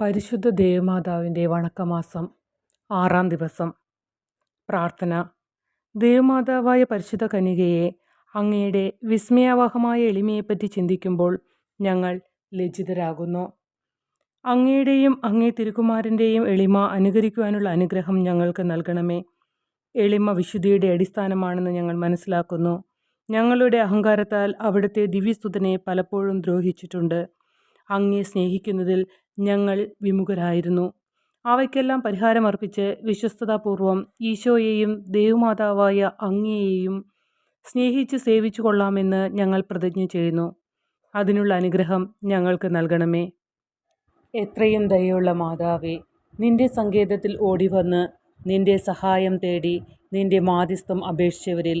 പരിശുദ്ധ ദേവമാതാവിന്റെ വണക്കമാസം ആറാം ദിവസം. പ്രാർത്ഥന. ദേവമാതാവായ പരിശുദ്ധ കനികയെ അങ്ങയുടെ വിസ്മയാവഹമായ എളിമയെപ്പറ്റി ചിന്തിക്കുമ്പോൾ ഞങ്ങൾ ലജ്ജിതരാകുന്നു. അങ്ങയുടെയും അങ്ങേ തിരുക്കുമാരന്റെയും എളിമ അനുകരിക്കുവാനുള്ള അനുഗ്രഹം ഞങ്ങൾക്ക് നൽകണമേ. എളിമ വിശുദ്ധിയുടെ അടിസ്ഥാനമാണെന്ന് ഞങ്ങൾ മനസ്സിലാക്കുന്നു. ഞങ്ങളുടെ അഹങ്കാരത്താൽ അവിടുത്തെ ദിവ്യസ്തുതനെ പലപ്പോഴും ദ്രോഹിച്ചിട്ടുണ്ട്. അങ്ങേ സ്നേഹിക്കുന്നതിൽ ഞങ്ങൾ വിമുഖരായിരുന്നു. അവയ്ക്കെല്ലാം പരിഹാരമർപ്പിച്ച് വിശ്വസ്തതാപൂർവം ഈശോയെയും ദേവമാതാവായ അങ്ങയെയും സ്നേഹിച്ച് സേവിച്ചു കൊള്ളാമെന്ന് ഞങ്ങൾ പ്രതിജ്ഞ ചെയ്യുന്നു. അതിനുള്ള അനുഗ്രഹം ഞങ്ങൾക്ക് നൽകണമേ. എത്രയും ദയുള്ള മാതാവേ നിന്റെ സങ്കേതത്തിൽ ഓടിവന്ന് നിന്റെ സഹായം തേടി നിന്റെ മാധ്യസ്ഥം അപേക്ഷിച്ചവരിൽ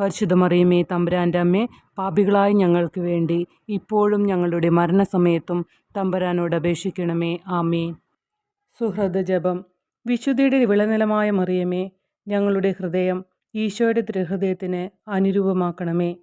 പരിശുദ്ധ മറിയമേ തമ്പുരാന്റെ അമ്മേ പാപികളായ ഞങ്ങൾക്ക് വേണ്ടി ഇപ്പോഴും ഞങ്ങളുടെ മരണസമയത്തും തമ്പുരാനോട് അപേക്ഷിക്കണമേ. ആമേ സുഹൃദ ജപം. വിശുദ്ധിയുടെ വിളനിലമായ മറിയമേ ഞങ്ങളുടെ ഹൃദയം ഈശോയുടെ തിരുഹൃദയത്തിന് അനുരൂപമാക്കണമേ.